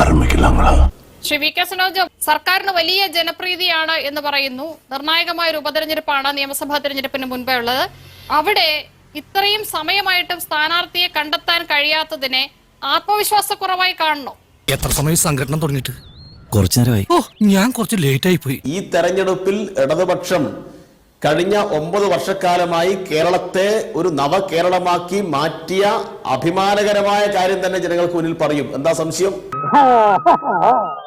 ആരംഭിക്കില്ല Shri V K Sunoj സർക്കാരിന് വലിയ ജനപ്രീതിയാണ് എന്ന് പറയുന്നു. നിർണായകമായ ഒരു ഉപതെരഞ്ഞെടുപ്പാണ് നിയമസഭാ തെരഞ്ഞെടുപ്പിന് മുൻപേ ഉള്ളത്. അവിടെ ഇത്രയും സമയമായിട്ടും സ്ഥാനാർത്ഥിയെ കണ്ടെത്താൻ കഴിയാത്തതിനെ ആത്മവിശ്വാസക്കുറവായി കാണണോ? എത്ര സമയം സംഘടന തുടങ്ങിയിട്ട്? കുറച്ചു നേരമായി. ഓ ഞാൻ കുറച്ച് ലേറ്റ് ആയി പോയി. ഈ തെരഞ്ഞെടുപ്പിൽ ഇടതുപക്ഷം കഴിഞ്ഞ ഒമ്പത് വർഷക്കാലമായി കേരളത്തെ ഒരു നവകേരളമാക്കി മാറ്റിയ അഭിമാനകരമായ കാര്യം തന്നെ ജനങ്ങൾക്ക് മുന്നിൽ പറയും. എന്താ സംശയം?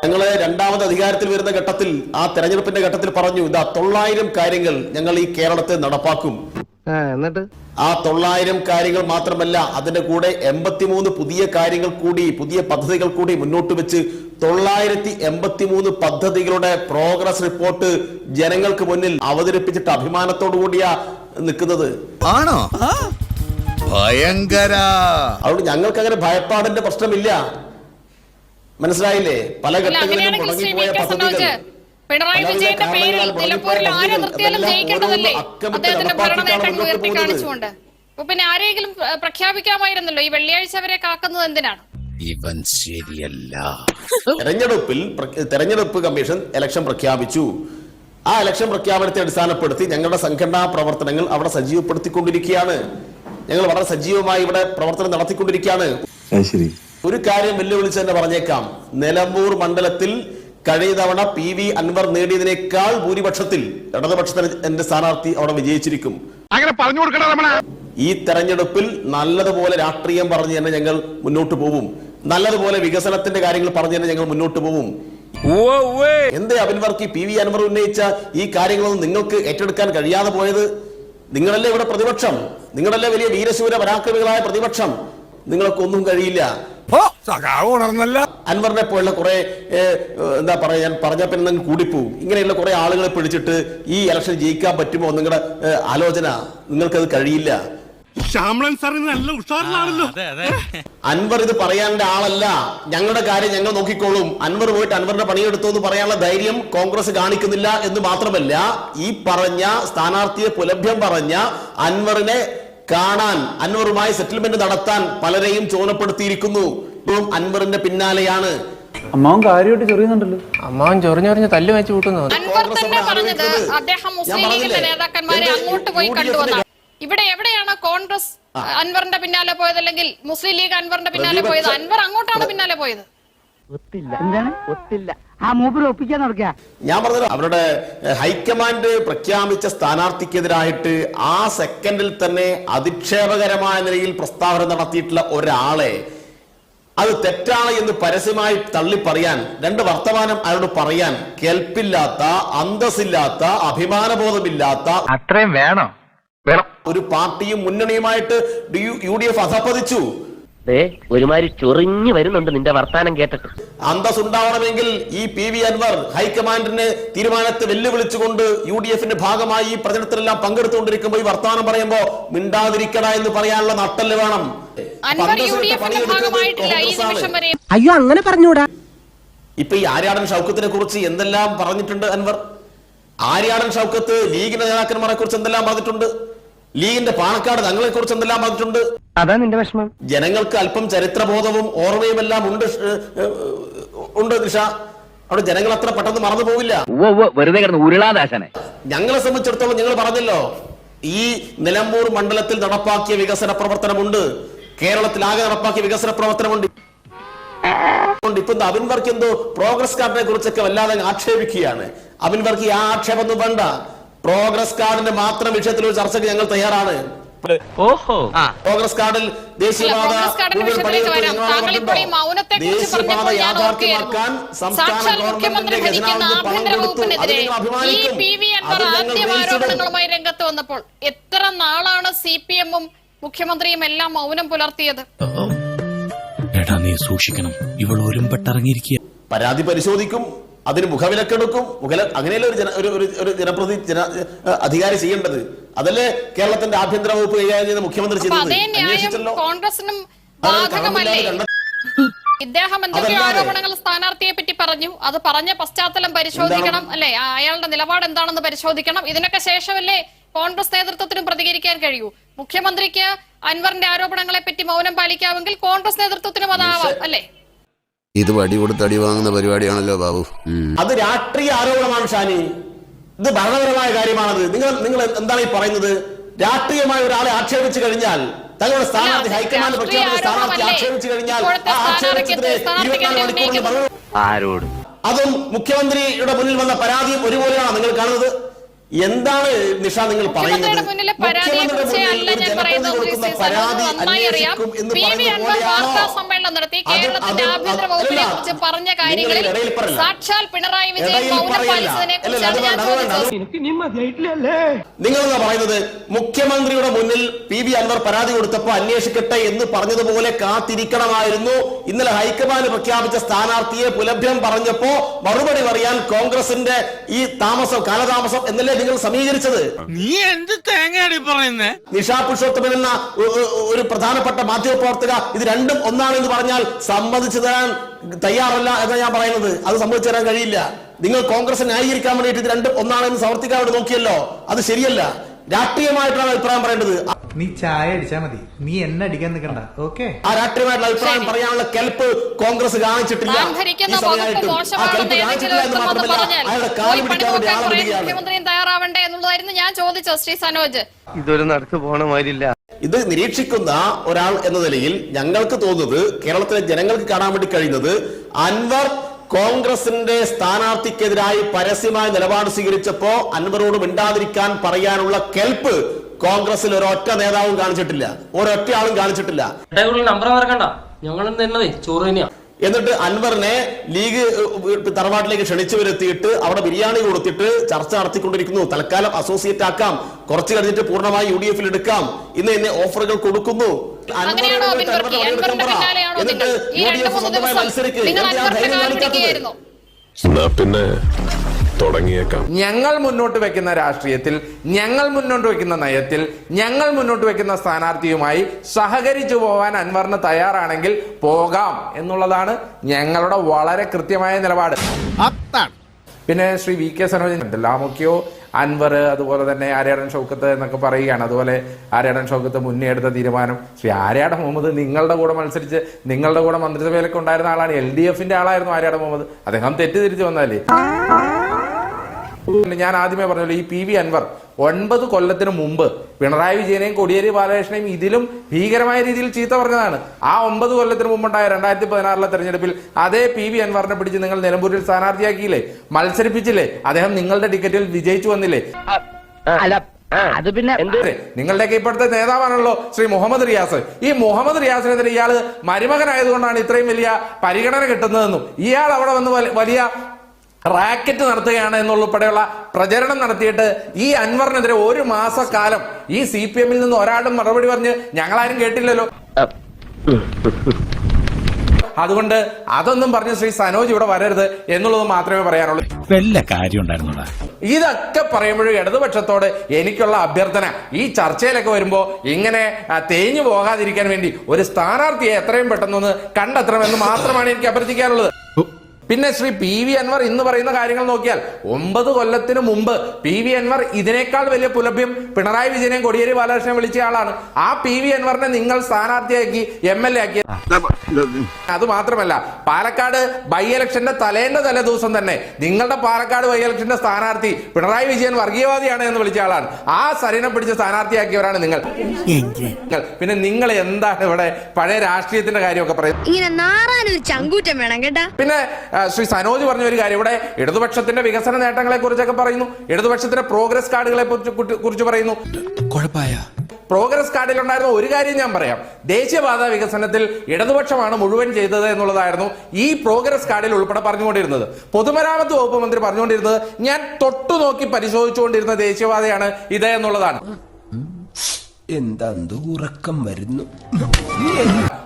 ഞങ്ങൾ രണ്ടാമത് അധികാരത്തിൽ വരുന്ന ഘട്ടത്തിൽ ആ തെരഞ്ഞെടുപ്പിന്റെ ഘട്ടത്തിൽ പറഞ്ഞു ഇതാ തൊള്ളായിരം കാര്യങ്ങൾ ഞങ്ങൾ ഈ കേരളത്തെ നടപ്പാക്കും. എന്നിട്ട്? ആ തൊള്ളായിരം കാര്യങ്ങൾ മാത്രമല്ല അതിന്റെ കൂടെ എൺപത്തിമൂന്ന് പുതിയ കാര്യങ്ങൾ കൂടി പുതിയ പദ്ധതികൾ കൂടി മുന്നോട്ട് വെച്ച് തൊള്ളായിരത്തി എൺപത്തിമൂന്ന് പദ്ധതികളുടെ പ്രോഗ്രസ് റിപ്പോർട്ട് ജനങ്ങൾക്ക് മുന്നിൽ അവതരിപ്പിച്ചിട്ട് അഭിമാനത്തോടു കൂടിയാ നിൽക്കുന്നത്. ആണോ? ഭയങ്കര. അതുകൊണ്ട് ഞങ്ങൾക്ക് അങ്ങനെ ഭയപ്പാടിന്റെ പ്രശ്നമില്ല. മനസ്സിലായില്ലേ? പല ഘട്ടങ്ങളിലും മുടങ്ങിപ്പോയ പദ്ധതികൾ പിണറായി വിജയന്റെ പേരിൽ നിലമ്പൂരിൽ ആരെ നിർത്തിയാലും ജയിക്കേണ്ടതല്ലേ അദ്ദേഹത്തിന്റെ ഭരണ നേട്ടങ്ങൾ ഉയർത്തി കാണിച്ചുകൊണ്ട്. അപ്പൊ പിന്നെ ആരെങ്കിലും പ്രഖ്യാപിക്കാമായിരുന്നല്ലോ? ഈ വെള്ളിയാഴ്ച വരെ കാക്കുന്നത് എന്തിനാണ്? ഇവൻ ശരിയല്ല. തെരഞ്ഞെടുപ്പിൽ തെരഞ്ഞെടുപ്പ് കമ്മീഷൻ ഇലക്ഷൻ പ്രഖ്യാപിച്ചു. ആ ഇലക്ഷൻ പ്രഖ്യാപനത്തെ അടിസ്ഥാനപ്പെടുത്തി ഞങ്ങളുടെ സംഘടനാ പ്രവർത്തനങ്ങൾ അവിടെ സജീവപ്പെടുത്തിക്കൊണ്ടിരിക്കുകയാണ്. ഞങ്ങൾ വളരെ സജീവമായി ഇവിടെ പ്രവർത്തനം നടത്തിക്കൊണ്ടിരിക്കുകയാണ്. ശരി. ഒരു കാര്യം വെല്ലുവിളിച്ച് തന്നെ പറഞ്ഞേക്കാം. നിലമ്പൂർ മണ്ഡലത്തിൽ കഴിഞ്ഞ തവണ പി വി അൻവർ നേടിയതിനേക്കാൾ ഭൂരിപക്ഷത്തിൽ ഇടതുപക്ഷത്തിന് എന്റെ സ്ഥാനാർത്ഥി അവിടെ വിജയിച്ചിരിക്കും. അങ്ങനെ പറഞ്ഞു ഈ തെരഞ്ഞെടുപ്പിൽ നല്ലതുപോലെ രാഷ്ട്രീയം പറഞ്ഞു തന്നെ ഞങ്ങൾ മുന്നോട്ട് പോകും നല്ലതുപോലെ വികസനത്തിന്റെ കാര്യങ്ങൾ പറഞ്ഞു തന്നെ ഞങ്ങൾ മുന്നോട്ട് പോകും എന്തേ അബിൻവർക്ക് പി വി അൻവർ ഉന്നയിച്ച ഈ കാര്യങ്ങളൊന്നും നിങ്ങൾക്ക് ഏറ്റെടുക്കാൻ കഴിയാതെ പോയത്? നിങ്ങളല്ലേ ഇവിടെ പ്രതിപക്ഷം? നിങ്ങളല്ലേ വലിയ വീരശൂര പരാക്രമികളായ പ്രതിപക്ഷം? നിങ്ങൾക്കൊന്നും കഴിയില്ല. ഉണർന്നല്ല. അൻവറിനെ പോലുള്ള കുറെ എന്താ പറയാ ഞാൻ പറഞ്ഞ പിന്നെ നിങ്ങൾ കൂടിപ്പോവും. ഇങ്ങനെയുള്ള കുറെ ആളുകളെ പിടിച്ചിട്ട് ഈ ഇലക്ഷൻ ജയിക്കാൻ പറ്റുമോ നിങ്ങളുടെ ആലോചന? നിങ്ങൾക്കത് കഴിയില്ല. അൻവർ ഇത് പറയാനുള്ള ആളല്ല. ഞങ്ങളുടെ കാര്യം ഞങ്ങൾ നോക്കിക്കോളും. അൻവർ പോയിട്ട് അൻവറിന്റെ പണിയെടുത്തു എന്ന് പറയാനുള്ള ധൈര്യം കോൺഗ്രസ് കാണിക്കുന്നില്ല എന്ന് മാത്രമല്ല ഈ പറഞ്ഞ സ്ഥാനാർത്ഥിയെ പുലഭ്യം പറഞ്ഞ അൻവറിനെ കാണാൻ അൻവറുമായി സെറ്റിൽമെന്റ് നടത്താൻ പലരെയും ചുമതലപ്പെടുത്തിയിരിക്കുന്നു ഇപ്പോഴും അൻവറിന്റെ പിന്നാലെയാണ്. അമ്മാവൻ കാര്യമായിട്ട് ചെറിയുന്നുണ്ടല്ലോ. അമ്മാവൻ ചൊറിഞ്ഞൊറിഞ്ഞ് തല്ല് വെച്ച് കൂട്ടുന്നു. അൻവർ തന്നെ പറഞ്ഞത് അദ്ദേഹം ഞാൻ മുസ്ലിം ലീഗിന്റെ നേതാക്കന്മാരെ അങ്ങോട്ട് പോയി ഇവിടെ എവിടെയാണ് കോൺഗ്രസ് അൻവറിന്റെ പിന്നാലെ പോയത് അല്ലെങ്കിൽ മുസ്ലിം ലീഗ് അൻവറിന്റെ പിന്നാലെ പോയത്? അൻവർ അങ്ങോട്ടാണ് പിന്നാലെ പോയത്. ഒത്തില്ല. ആ മൂപ്പര് ഒപ്പിക്കാൻ നടക്കുക ഞാൻ പറഞ്ഞത് അവരുടെ ഹൈക്കമാൻഡ് പ്രഖ്യാപിച്ച സ്ഥാനാർത്ഥിക്കെതിരായിട്ട് ആ സെക്കൻഡിൽ തന്നെ അധിക്ഷേപകരമായ നിലയിൽ പ്രസ്താവന നടത്തിയിട്ടുള്ള ഒരാളെ അത് തെറ്റാണ് എന്ന് പരസ്യമായി തള്ളി പറയാൻ രണ്ട് വർത്തമാനം അയാളോട് പറയാൻ കേൾപ്പില്ലാത്ത അന്തസ്സില്ലാത്ത അഭിമാനബോധമില്ലാത്ത അത്രയും വേണം. വേണം. ഒരു പാർട്ടിയും മുന്നണിയുമായിട്ട് യു ഡി എഫ് അധപ്പതിച്ചു ഒരുമാതിരി ചൊറിഞ്ഞു വരുന്നുണ്ട് നിന്റെ വർത്താനം കേട്ടിട്ട്. അന്തസ് ഉണ്ടാവണമെങ്കിൽ ഈ പി വി അൻവർ ഹൈക്കമാൻഡിന് തീരുമാനത്തെ വെല്ലുവിളിച്ചുകൊണ്ട് യു ഡി എഫിന്റെ ഭാഗമായി ഈ പ്രചരണത്തിലെല്ലാം പങ്കെടുത്തുകൊണ്ടിരിക്കുമ്പോൾ ഈ വർത്തമാനം പറയുമ്പോ മിണ്ടാതിരിക്കട എന്ന് പറയാനുള്ള നട്ടൽ വേണം. അയ്യോ അങ്ങനെ പറഞ്ഞൂടാ. ഇപ്പൊ ഈ ആര്യാടൻ ഷൗക്കത്തിനെ കുറിച്ച് എന്തെല്ലാം പറഞ്ഞിട്ടുണ്ട് അൻവർ? ആര്യാടൻ ഷൗക്കത്ത് ലീഗിന്റെ നേതാക്കന്മാരെ കുറിച്ച് എന്തെല്ലാം പറഞ്ഞിട്ടുണ്ട്? ലീഗിന്റെ പാണക്കാട് തങ്ങളെ കുറിച്ച് എന്തെല്ലാം പറഞ്ഞിട്ടുണ്ട്? അതാ നിന്റെ വിഷമം. ജനങ്ങൾക്ക് അല്പം ചരിത്രബോധവും ഓർമ്മയും എല്ലാം ഉണ്ട് ഉണ്ട് നിഷ. അവിടെ ജനങ്ങൾ അത്ര പെട്ടെന്ന് മറന്നു പോവില്ല. വെറുതെ കിടന്ന് ഉരുളാദാശനെ. ഞങ്ങളെ സംബന്ധിച്ചിടത്തോളം നിങ്ങൾ പറഞ്ഞല്ലോ ഈ നിലമ്പൂർ മണ്ഡലത്തിൽ നടപ്പാക്കിയ വികസന പ്രവർത്തനമുണ്ട്. കേരളത്തിലാകെ നടപ്പാക്കിയ വികസന പ്രവർത്തനമുണ്ട്. ഇപ്പൊ എന്താ അബിൻ വർക്ക് എന്തോ പ്രോഗ്രസ് കാർഡിനെ കുറിച്ചൊക്കെ വല്ലാതെ ആക്ഷേപിക്കുകയാണ്. അബിൻ വർക്ക് ആ ആ ആക്ഷേപമൊന്നും വേണ്ട. പ്രോഗ്രസ് കാർഡിന്റെ മാത്രം വിഷയത്തിൽ ഒരു ചർച്ചയ്ക്ക് ഞങ്ങൾ തയ്യാറാണ്. ഓഹോ. പ്രോഗ്രസ് കാർഡിൽ ദേശീയപാത ദേശീയപാത യാഥാർത്ഥ്യമാക്കാൻ സംസ്ഥാന മുഖ്യമന്ത്രി ഗവൺമെന്റിന്റെ. ആരോപണങ്ങളുമായി രംഗത്ത് വന്നപ്പോൾ എത്ര നാളാണ് സി പി എമ്മും മുഖ്യമന്ത്രിയും എല്ലാം മൗനം പുലർത്തിയത്. എടാ നീ സൂക്ഷിക്കണം. ഇവൾ ഒരുമ്പെട്ടിറങ്ങിയിരിക്കുക പരാതി പരിശോധിക്കും അതിന് മുഖവിലക്കെടുക്കും. മുഖല അങ്ങനെയല്ലേ ഒരു ജന ഒരു ഒരു ജനപ്രതി ജന അധികാരി ചെയ്യേണ്ടത്? അതല്ലേ കേരളത്തിന്റെ ആഭ്യന്തര വകുപ്പ് കൈകാര്യം ചെയ്ത മുഖ്യമന്ത്രി ചെയ്തത്? കോൺഗ്രസിനും ഇദ്ദേഹം എന്തൊക്കെ ആരോപണങ്ങൾ സ്ഥാനാർത്ഥിയെ പറ്റി പറഞ്ഞു? അത് പറഞ്ഞ പശ്ചാത്തലം പരിശോധിക്കണം അല്ലെ? അയാളുടെ നിലപാട് എന്താണെന്ന് പരിശോധിക്കണം. ഇതിനൊക്കെ ശേഷമല്ലേ കോൺഗ്രസ് നേതൃത്വത്തിനും പ്രതികരിക്കാൻ കഴിയൂ. മുഖ്യമന്ത്രിക്ക് അൻവറിന്റെ ആരോപണങ്ങളെ പറ്റി മൗനം പാലിക്കാമെങ്കിൽ കോൺഗ്രസ് നേതൃത്വത്തിനും അതാവാം അല്ലേ? ഇത് വടി കൊടുത്ത് അടി വാങ്ങുന്ന പരിപാടിയാണല്ലോ ബാബു. അത് രാഷ്ട്രീയ ആരോപണമാണ് ഷാനി. ഇത് ഭരണപരമായ കാര്യമാണത്. നിങ്ങൾ നിങ്ങൾ എന്താണ് ഈ പറയുന്നത്? രാഷ്ട്രീയമായ ഒരാളെ ആക്ഷേപിച്ചു കഴിഞ്ഞാൽ തങ്ങളുടെ സ്ഥാനാർത്ഥി ഹൈക്കമാൻഡ് പ്രഖ്യാപിച്ച സ്ഥാനാർത്ഥി ആക്ഷേപിച്ചു കഴിഞ്ഞാൽ ആ ആക്ഷേപത്തിന് ഇരുപത്തിനാല് അതും മുഖ്യമന്ത്രിയുടെ മുന്നിൽ വന്ന പരാതിയും ഒരുപോലെയാണ് നിങ്ങൾ കാണുന്നത്. എന്താണ് നിഷ നിങ്ങൾ പറയുന്നത്? പറഞ്ഞ കാര്യങ്ങളിൽ സാക്ഷാൽ പിണറായി വിജയൻ നിങ്ങളെന്താ പറയുന്നത്? മുഖ്യമന്ത്രിയുടെ മുന്നിൽ പി വി അൻവർ പരാതി കൊടുത്തപ്പോൾ അന്വേഷിക്കട്ടെ എന്ന് പറഞ്ഞതുപോലെ കാത്തിരിക്കണമായിരുന്നു. ഇന്നലെ ഹൈക്കമാൻഡ് പ്രഖ്യാപിച്ച സ്ഥാനാർത്ഥിയെ പുലഭ്യം പറഞ്ഞപ്പോ മറുപടി പറയാൻ കോൺഗ്രസിന്റെ ഈ താമസം കാലതാമസം എന്നല്ലേ നിങ്ങൾ സമീകരിച്ചത്. നീ എന്ത് തേങ്ങയാണ് പറയുന്നത് നിഷാ പുരുഷോത്തമൻ എന്ന ഒരു പ്രധാനപ്പെട്ട മാധ്യമപ്രവർത്തക ഇത് രണ്ടും ഒന്നാണെന്ന് പറഞ്ഞാൽ സമ്മതിച്ചു തരാൻ തയ്യാറല്ല എന്നാണ് ഞാൻ പറയുന്നത്. അത് സമ്മതിച്ചു തരാൻ കഴിയില്ല. നിങ്ങൾ കോൺഗ്രസ് ന്യായീകരിക്കാൻ വേണ്ടിയിട്ട് ഇത് രണ്ടും ഒന്നാണെന്ന് സമർത്ഥിക്കാൻ വേണ്ടി നോക്കിയല്ലോ. അത് ശരിയല്ല. രാഷ്ട്രീയമായിട്ടാണ് അഭിപ്രായം പറയേണ്ടത് നീ ചായ അടിച്ചാ മതി. നീ എന്നെ അടിക്കാൻ നിൽക്കണ്ട. ഓക്കെ ആ രാഷ്ട്രീയമായിട്ടുള്ള അഭിപ്രായം പറയാനുള്ള കെൽപ്പ് കോൺഗ്രസ് കാണിച്ചിട്ടില്ല. മുഖ്യമന്ത്രിയും തയ്യാറാവണ്ടേ എന്നുള്ളതായിരുന്നു ഞാൻ ചോദിച്ചത് ശ്രീ സനോജ്. ഇതൊരു നടക്ക് പോണ മാതിരില്ല. ഇത് നിരീക്ഷിക്കുന്ന ഒരാൾ എന്ന നിലയിൽ ഞങ്ങൾക്ക് തോന്നുന്നത് കേരളത്തിലെ ജനങ്ങൾക്ക് കാണാൻ വേണ്ടി കഴിയുന്നത് അൻവർ കോൺഗ്രസിന്റെ സ്ഥാനാർത്ഥിക്കെതിരായി പരസ്യമായ നിലപാട് സ്വീകരിച്ചപ്പോ അൻവറോട് മിണ്ടാതിരിക്കാൻ പറയാനുള്ള കെൽപ്പ് കോൺഗ്രസിൽ ഒരൊറ്റ നേതാവും കാണിച്ചിട്ടില്ല. ഒരൊറ്റ ആളും കാണിച്ചിട്ടില്ല. നമ്പർ മറക്കണ്ട. ഞങ്ങൾ തന്നതേ ചോറ് തന്നെയാ. എന്നിട്ട് അൻവറിനെ ലീഗ് തറവാട്ടിലേക്ക് ക്ഷണിച്ചു വരുത്തിയിട്ട് അവിടെ ബിരിയാണി കൊടുത്തിട്ട് ചർച്ച നടത്തിക്കൊണ്ടിരിക്കുന്നു. തൽക്കാലം അസോസിയേറ്റ് ആക്കാം. കുറച്ച് കഴിഞ്ഞിട്ട് പൂർണമായി യു ഡി എഫിൽ എടുക്കാം. ഇന്ന് എന്നെ ഓഫറുകൾ കൊടുക്കുന്നു. അങ്ങനെയാണോ അബിൻ വർക്കി അൻവറിന്റെ പിന്നാലെയാണോ നിങ്ങൾ ഈ രണ്ട് മൂന്ന് ദിവസം നിങ്ങൾ അൻവറിന്റെ കാൽ പിന്നെ തുടങ്ങിയേക്കാം. ഞങ്ങൾ മുന്നോട്ട് വെക്കുന്ന രാഷ്ട്രീയത്തിൽ ഞങ്ങൾ മുന്നോട്ട് വെക്കുന്ന നയത്തിൽ ഞങ്ങൾ മുന്നോട്ട് വെക്കുന്ന സ്ഥാനാർത്ഥിയുമായി സഹകരിച്ചു പോകാൻ അൻവറിന് തയ്യാറാണെങ്കിൽ പോകാം എന്നുള്ളതാണ് ഞങ്ങളുടെ വളരെ കൃത്യമായ നിലപാട്. പിന്നെ ശ്രീ വി കെ സനോജൻ ലാമുക്കിയോ അൻവർ അതുപോലെ തന്നെ ആര്യാടൻ ഷൗക്കത്ത് എന്നൊക്കെ പറയുകയാണ്. അതുപോലെ ആര്യാടൻ ഷൗക്കത്ത് മുന്നേ എടുത്ത തീരുമാനം. ശ്രീ ആര്യാടൻ മുഹമ്മദ് നിങ്ങളുടെ കൂടെ മത്സരിച്ച് നിങ്ങളുടെ കൂടെ മന്ത്രിസഭയിലൊക്കെ ഉണ്ടായിരുന്ന ആളാണ്. എൽ ഡി എഫിന്റെ ആളായിരുന്നു ആര്യാടൻ മുഹമ്മദ്. അദ്ദേഹം തെറ്റിദ്ധരിച്ച് വന്നാലേ ഞാൻ ആദ്യമേ പറഞ്ഞല്ലോ ഈ പി വി അൻവർ ഒൻപത് കൊല്ലത്തിന് മുമ്പ് പിണറായി വിജയനെയും കോടിയേരി ബാലകൃഷ്ണനെയും ഇതിലും ഭീകരമായ രീതിയിൽ ചീത്ത പറഞ്ഞതാണ്. ആ ഒമ്പത് കൊല്ലത്തിന് മുമ്പുണ്ടായ രണ്ടായിരത്തി പതിനാറിലെ തെരഞ്ഞെടുപ്പിൽ അതേ പി വി അൻവറിനെ പിടിച്ച് നിങ്ങൾ നിലമ്പൂരിൽ സ്ഥാനാർത്ഥിയാക്കിയില്ലേ? മത്സരിപ്പിച്ചില്ലേ? അദ്ദേഹം നിങ്ങളുടെ ടിക്കറ്റിൽ വിജയിച്ചു വന്നില്ലേ? അത് പിന്നെ നിങ്ങളുടെയൊക്കെ ഇപ്പോഴത്തെ നേതാവാണല്ലോ ശ്രീ മുഹമ്മദ് റിയാസ്. ഈ മുഹമ്മദ് റിയാസിനെതിരെ ഇയാൾ മരുമകനായതുകൊണ്ടാണ് ഇത്രയും വലിയ പരിഗണന കിട്ടുന്നതെന്നും ഇയാൾ അവിടെ വന്ന് വലിയ റാക്കറ്റ് നടത്തുകയാണ് എന്നുൾപ്പെടെയുള്ള പ്രചരണം നടത്തിയിട്ട് ഈ അൻവറിനെതിരെ ഒരു മാസക്കാലം ഈ സി പി എമ്മിൽ നിന്ന് ഒരാളും മറുപടി പറഞ്ഞ് ഞങ്ങളാരും കേട്ടില്ലല്ലോ. അതുകൊണ്ട് അതൊന്നും പറഞ്ഞ് ശ്രീ സനോജ് ഇവിടെ വരരുത് എന്നുള്ളത് മാത്രമേ പറയാനുള്ളൂ. വല്ല കാര്യം ഉണ്ടായിരുന്നോടാ? ഇതൊക്കെ പറയുമ്പോഴും ഇടതുപക്ഷത്തോട് എനിക്കുള്ള അഭ്യർത്ഥന ഈ ചർച്ചയിലൊക്കെ വരുമ്പോ ഇങ്ങനെ തേഞ്ഞു പോകാതിരിക്കാൻ വേണ്ടി ഒരു സ്ഥാനാർത്ഥിയെ എത്രയും പെട്ടെന്നൊന്ന് കണ്ടെത്തണമെന്ന് മാത്രമാണ് എനിക്ക് അഭ്യർത്ഥിക്കാനുള്ളത്. പിന്നെ ശ്രീ പി വി അൻവർ ഇന്ന് പറയുന്ന കാര്യങ്ങൾ നോക്കിയാൽ ഒമ്പത് കൊല്ലത്തിന് മുമ്പ് പി വി അൻവർ ഇതിനേക്കാൾ വലിയ പുലഭ്യം പിണറായി വിജയനെയും കൊടിയേരി ബാലകൃഷ്ണനെ വിളിച്ച ആളാണ്. ആ പി വി അൻവറിനെ നിങ്ങൾ സ്ഥാനാർത്ഥിയാക്കി എം എൽ എ ആക്കി. അത് മാത്രമല്ല പാലക്കാട് ബൈ ഇലക്ഷന്റെ തലേന്റെ തലേ ദിവസം തന്നെ നിങ്ങളുടെ പാലക്കാട് ബൈ ഇലക്ഷന്റെ സ്ഥാനാർത്ഥി പിണറായി വിജയൻ വർഗീയവാദിയാണ് എന്ന് വിളിച്ച ആളാണ്. ആ സരിനെ പിടിച്ച് സ്ഥാനാർത്ഥിയാക്കിയവരാണ് നിങ്ങൾ. നിങ്ങൾ. പിന്നെ നിങ്ങൾ എന്താണ് ഇവിടെ പഴയ രാഷ്ട്രീയത്തിന്റെ കാര്യമൊക്കെ പറയുന്നത്? ഇങ്ങനെ നാറാനൊരു ചങ്കൂറ്റം വേണം കേട്ടാ. പിന്നെ ശ്രീ സനോജ് പറഞ്ഞ ഒരു കാര്യം. ഇവിടെ ഇടതുപക്ഷത്തിന്റെ വികസന നേട്ടങ്ങളെ കുറിച്ചൊക്കെ പറയുന്നു. ഇടതുപക്ഷത്തിന്റെ പ്രോഗ്രസ് കാർഡുകളെ കുറിച്ച് പറയുന്നു. കുഴപ്പമായ? പ്രോഗ്രസ് കാർഡിൽ ഉണ്ടായിരുന്ന ഒരു കാര്യം ഞാൻ പറയാം. ദേശീയപാത വികസനത്തിൽ ഇടതുപക്ഷമാണ് മുഴുവൻ ചെയ്തത് എന്നുള്ളതായിരുന്നു ഈ പ്രോഗ്രസ് കാർഡിൽ ഉൾപ്പെടെ പറഞ്ഞുകൊണ്ടിരുന്നത്. പൊതുമരാമത്ത് വകുപ്പ് മന്ത്രി പറഞ്ഞുകൊണ്ടിരുന്നത് ഞാൻ തൊട്ടു നോക്കി പരിശോധിച്ചുകൊണ്ടിരുന്ന ദേശീയപാതയാണ് ഇത് എന്നുള്ളതാണ്. എന്താ ഉറക്കം വരുന്നു?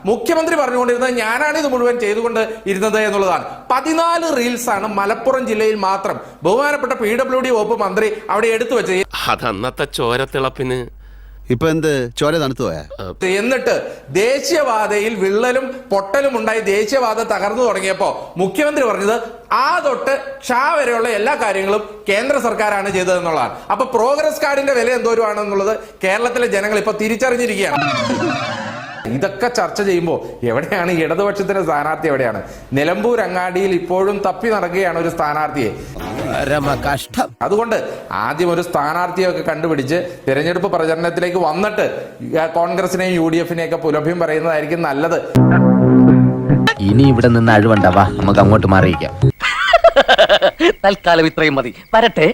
മുഖ്യമന്ത്രി പറഞ്ഞുകൊണ്ടിരുന്നത് ഞാനാണ് ഇത് മുഴുവൻ ചെയ്തുകൊണ്ട് ഇരുന്നത് എന്നുള്ളതാണ്. പതിനാല് റീൽസ് ആണ് മലപ്പുറം ജില്ലയിൽ മാത്രം. ബഹുമാനപ്പെട്ട പി ഡബ്ല്യു ഡി വകുപ്പ് മന്ത്രി അവിടെ എടുത്തു വെച്ചത്. അതന്നത്തെ ചോരത്തിളപ്പിന് ഇപ്പൊ എന്ത്? ചോര തണുത്തു പോയാ? എന്നിട്ട് ദേശീയവാദയിൽ വിള്ളലും പൊട്ടലും ഉണ്ടായി ദേശീയവാദം തകർന്നു തുടങ്ങിയപ്പോ മുഖ്യമന്ത്രി പറഞ്ഞത് ആ തൊട്ട് ഷാ വരെയുള്ള എല്ലാ കാര്യങ്ങളും കേന്ദ്ര സർക്കാരാണ് ചെയ്തതെന്നുള്ളതാണ്. അപ്പൊ പ്രോഗ്രസ് കാർഡിന്റെ വില എന്തോരുവാണെന്നുള്ളത് കേരളത്തിലെ ജനങ്ങൾ ഇപ്പൊ തിരിച്ചറിഞ്ഞിരിക്കുകയാണ്. ഇതൊക്കെ ചർച്ച ചെയ്യുമ്പോൾ എവിടെയാണ് ഇടതുപക്ഷത്തിന്റെ സ്ഥാനാർത്ഥി എവിടെയാണ്? നിലമ്പൂർ അങ്ങാടിയിൽ ഇപ്പോഴും തപ്പി നടക്കുകയാണ് ഒരു സ്ഥാനാർത്ഥിയെ. കഷ്ടം അതുകൊണ്ട് ആദ്യം ഒരു സ്ഥാനാർത്ഥിയൊക്കെ കണ്ടുപിടിച്ച് തിരഞ്ഞെടുപ്പ് പ്രചരണത്തിലേക്ക് വന്നിട്ട് കോൺഗ്രസിനെയും യു ഡി എഫിനെയും ഒക്കെ പുലഭ്യം പറയുന്നതായിരിക്കും നല്ലത്. ഇനി ഇവിടെ നിന്ന് അഴിവണ്ടാവാ നമുക്ക് അങ്ങോട്ട് മാറിയിക്കാം തൽക്കാലം ഇത്രയും മതി. വരട്ടെ.